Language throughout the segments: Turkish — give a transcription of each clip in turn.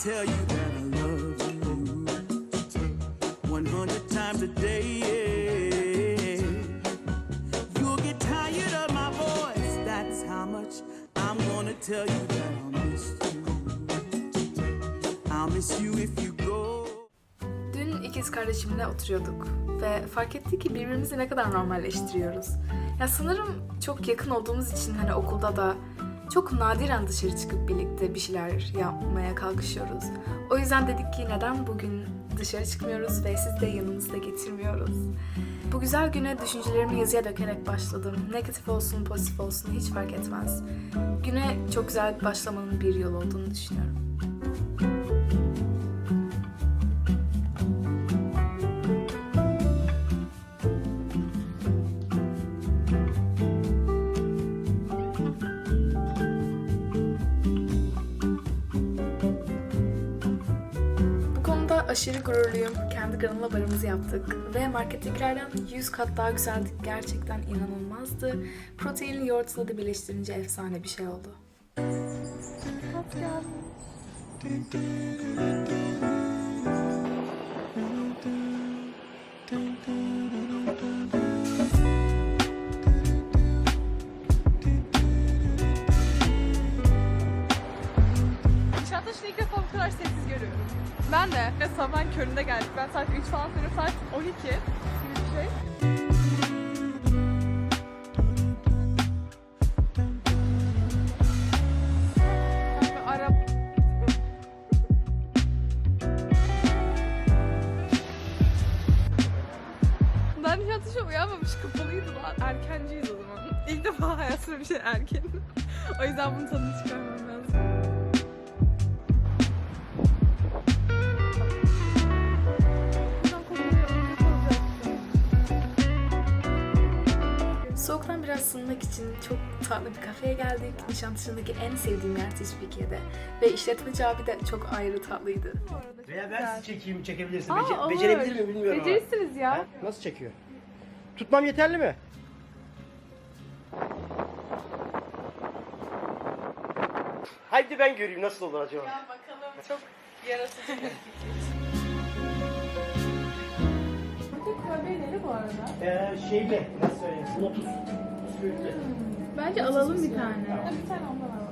tell you that I love you 100 times a day. You'll get tired of my voice. That's how much I'm gonna tell you that I'll miss you. I'll miss you if you go. Dün ikiz kardeşimle oturuyorduk ve fark ettik ki birbirimizi ne kadar normalleştiriyoruz. Ya sanırım çok yakın olduğumuz için hani okulda da çok nadiren dışarı çıkıp birlikte bir şeyler yapmaya kalkışıyoruz. O yüzden dedik ki neden bugün dışarı çıkmıyoruz ve siz de yanımızda getirmiyoruz. Bu güzel güne düşüncelerimi yazıya dökerek başladım. Negatif olsun, pozitif olsun hiç fark etmez. Güne çok güzel başlamanın bir yol olduğunu düşünüyorum. Aşırı gururluyum. Kendi granola barımızı yaptık ve markettekilerden 100 kat daha güzeldi. Gerçekten inanılmazdı. Proteinli yoğurtla da birleştirince efsane bir şey oldu. Defa bu kadar sessiz görüyorum. Ben de. Ve sabah köründe geldik. Ben saat 3 falan sonra saat 12 gibi bir şey. Ben Nişantaşı uyanmamış kapalıydı lan. Erkenciyiz o zaman. İlk defa hayatımda bir şey erken. o yüzden bunun tadını çıkarmam Soğuktan biraz ısınmak için çok tatlı bir kafeye geldik. Nişantaşı'ndaki en sevdiğim yer Teşvikiye'de. Ve işletmeci abi de çok ayrı tatlıydı. Veya ben sizi çekeyim, çekebilirsin. Aa, Bece- olur. becerebilir mi bilmiyorum ama. Becerirsiniz ya. Ha? Nasıl çekiyor? Tutmam yeterli mi? Haydi ben göreyim nasıl olur acaba. bakalım çok yaratıcı bir fikir. Ee, şeyli, nasıl söyleyeyim? Lotus. Bisküvitli. Bence alalım bir tane. Bir tane ondan alalım.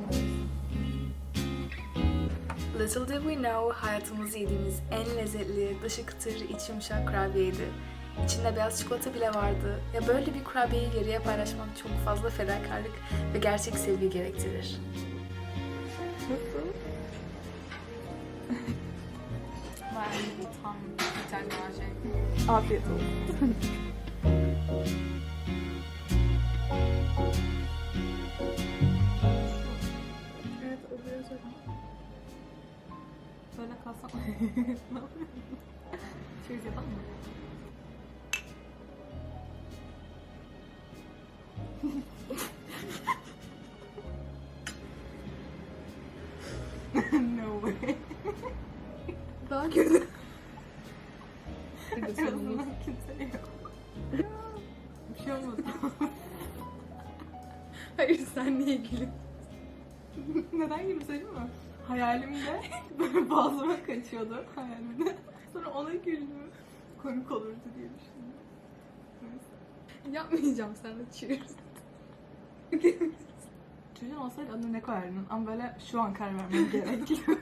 Little did we know hayatımızda yediğimiz en lezzetli, dışı kıtır, içi yumuşak kurabiyeydi. İçinde beyaz çikolata bile vardı. Ya böyle bir kurabiyeyi yarıya paylaşmak çok fazla fedakarlık ve gerçek sevgi gerektirir. Bence tam güzel bir şey. Afiyet olsun. kalsam. Şöyle yapalım mı? no way. Daha kötü. En azından kimse yok. Bir şey olmadı. Hayır sen niye gülüyorsun? Neden söyleyeyim mi? Hayalimde böyle boğazıma kaçıyordu hayalimde. Sonra ona güldüm. Komik olurdu diye düşündüm. Neyse. Yapmayacağım sen de cheers. Çocuğun olsaydı adını ne koyardın? Ama böyle şu an karar vermem gerekiyor.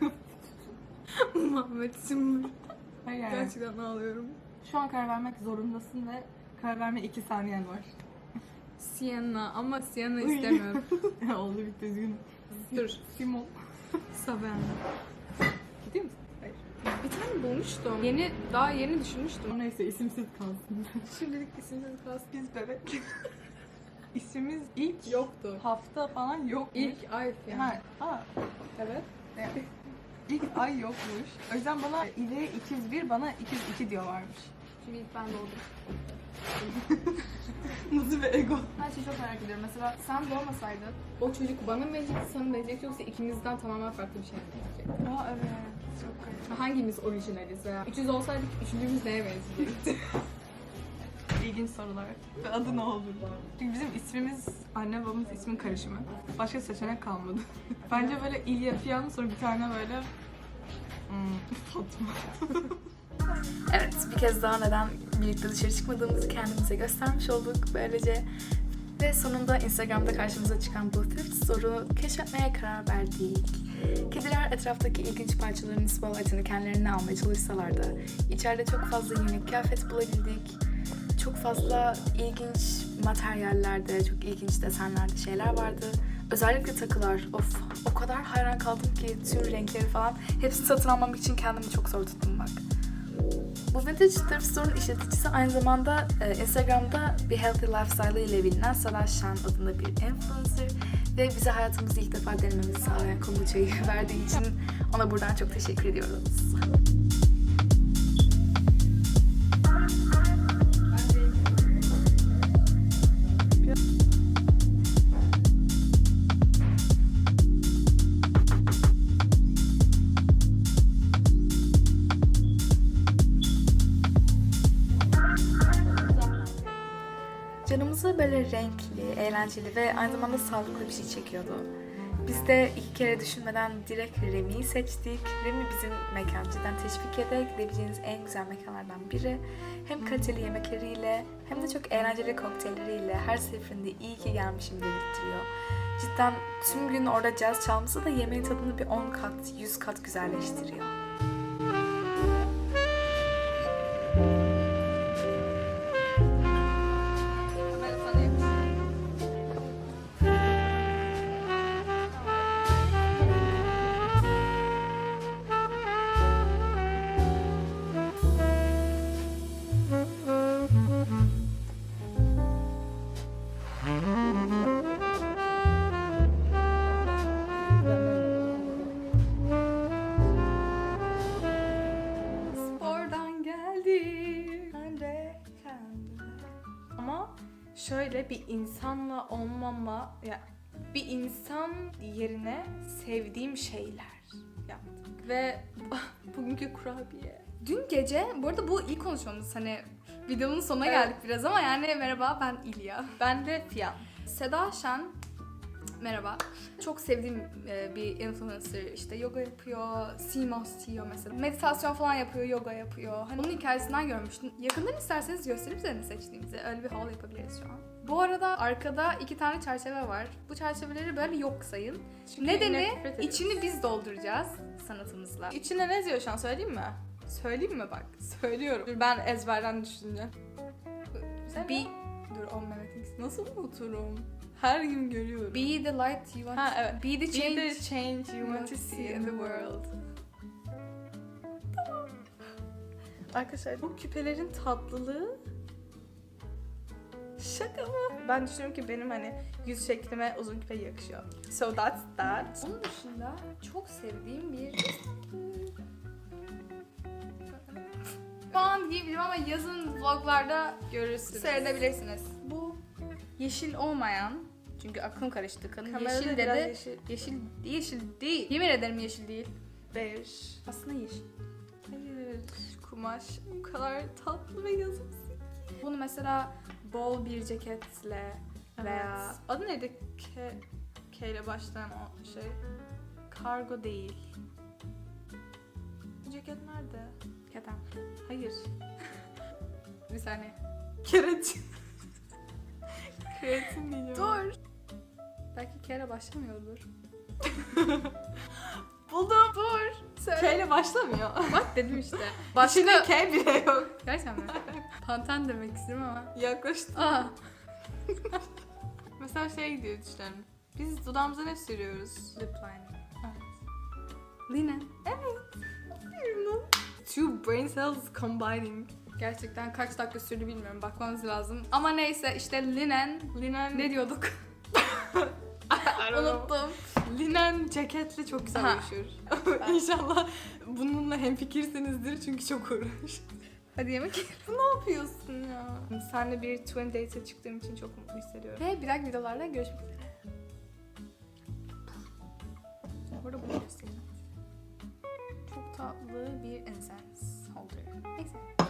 Muhammed Simur. Hayır yani. Gerçekten ağlıyorum. Şu an karar vermek zorundasın ve karar verme iki saniyen var. Sienna ama Sienna istemiyorum. Oldu bitti üzgünüm. Dur. Simon. Saben. Ciddi misin? Hayır. Bir tane bulmuştum. Yeni, daha yeni düşünmüştüm. Neyse isimsiz kalsın. Şimdilik isimsiz kalsın. Biz bebek. İsmimiz ilk Yoktu. hafta falan yok. İlk ay yani. Ha, ha, Evet. ilk ay yokmuş. O yüzden bana İle 201 bana 202 diyorlarmış. Çünkü ilk ben doğdum. Nasıl bir ego? Her şeyi çok merak ediyorum. Mesela sen doğmasaydın o çocuk bana mı verecekti, sana mı verecekti yoksa ikimizden tamamen farklı bir şey mi verecekti? Aa evet. Çok garip. Hangimiz orijinaliz veya üçüz olsaydık üçüncümüz neye benzeyecekti? İlginç sorular. Ve adı ne olur? Çünkü bizim ismimiz anne babamız ismin karışımı. Başka seçenek kalmadı. Bence böyle İlya falan sonra bir tane böyle Evet, bir kez daha neden birlikte dışarı çıkmadığımızı kendimize göstermiş olduk böylece. Ve sonunda Instagram'da karşımıza çıkan bu thrift store'u keşfetmeye karar verdik. Kediler etraftaki ilginç parçaların spotlight'ını kendilerine almaya çalışsalar da içeride çok fazla unik kıyafet bulabildik. Çok fazla ilginç materyallerde, çok ilginç desenlerde şeyler vardı. Özellikle takılar. Of o kadar hayran kaldım ki tüm renkleri falan. Hepsini satın almam için kendimi çok zor tuttum bak. Bu Vintage Thrift Store'un işleticisi aynı zamanda e, Instagram'da bir healthy lifestyle ile bilinen Salah Shan adında bir influencer ve bize hayatımızı ilk defa denememizi sağlayan kombuçayı verdiği için ona buradan çok teşekkür ediyoruz. Eğlenceli ve aynı zamanda sağlıklı bir şey çekiyordu. Biz de iki kere düşünmeden direkt Remi'yi seçtik. Remi bizim mekan cidden Teşvikiye'de gidebileceğiniz en güzel mekanlardan biri. Hem kaliteli yemekleriyle hem de çok eğlenceli kokteylleriyle her seferinde iyi ki gelmişim dedirtiyor. Cidden tüm gün orada caz çalması da yemeğin tadını bir 10 kat, 100 kat güzelleştiriyor. De kendime. Ama şöyle bir insanla olmama ya bir insan yerine sevdiğim şeyler yaptık. Ve bugünkü kurabiye. Dün gece, bu arada bu ilk konuşmamız hani videonun sonuna Evet. geldik biraz ama yani merhaba ben İlya. Ben de Fiyan. Seda Şen, merhaba. Çok sevdiğim e, bir influencer işte yoga yapıyor, CMOS diyor mesela. Meditasyon falan yapıyor, yoga yapıyor. Hani onun hikayesinden görmüştüm. Yakından isterseniz gösterip size ne seçtiğimizi. Öyle bir haul yapabiliriz şu an. Bu arada arkada iki tane çerçeve var. Bu çerçeveleri böyle yok sayın. Çünkü Nedeni içini biz dolduracağız sanatımızla. İçinde ne yazıyor şu an söyleyeyim mi? Söyleyeyim mi bak? Söylüyorum. Dur ben ezberden düşünce. Sen Bir dur o Mehmet'in nasıl unuturum? Her gün görüyorum. Be the light you want. Ha, evet. Be the Be change the change you want to see in the world. Arkadaşlar bu küpelerin tatlılığı Şaka mı? Ben düşünüyorum ki benim hani yüz şeklime uzun küpe yakışıyor. So that's that. Onun dışında çok sevdiğim bir Şu an giyebilirim ama yazın vloglarda Görürsünüz. seyredebilirsiniz. Bu yeşil olmayan çünkü aklım karıştı kadın Kamerada yeşil biraz dedi. yeşil. Yeşil yeşil değil. Yemin ederim yeşil değil. Bej. Aslında yeşil. Hayır. Kumaş o kadar tatlı ve yazımsı. Bunu mesela bol bir ceketle veya Adı neydi? K, K ile başlayan o şey. Kargo değil. Ceket nerede? keten. Hayır. Bir saniye. Keratin. Keratin diyeceğim. Dur. Belki kere başlamıyordur. Buldum. Dur. Söyle. K ile başlamıyor. Bak dedim işte. İçinde Başka... K bile yok. Gerçekten mi? Panten demek istiyorum ama. Yaklaştı. Aa. Mesela şey gidiyor düşünelim. Biz dudağımıza ne sürüyoruz? Lip liner. Evet. Linen. Two brain cells combining. Gerçekten kaç dakika sürdü bilmiyorum. Bakmamız lazım. Ama neyse işte linen. Linen Ne diyorduk? Unuttum. Linen ceketle çok güzel Ha. uyuşur. İnşallah bununla hemfikirsinizdir çünkü çok uğraş. Hadi yemek. ne yapıyorsun ya? Seninle bir twin date'e çıktığım için çok mutlu hissediyorum. Ve bir dahaki videolarda görüşmek üzere. Burada bunu göstereyim. Çok tatlı bir incense holder. Neyse.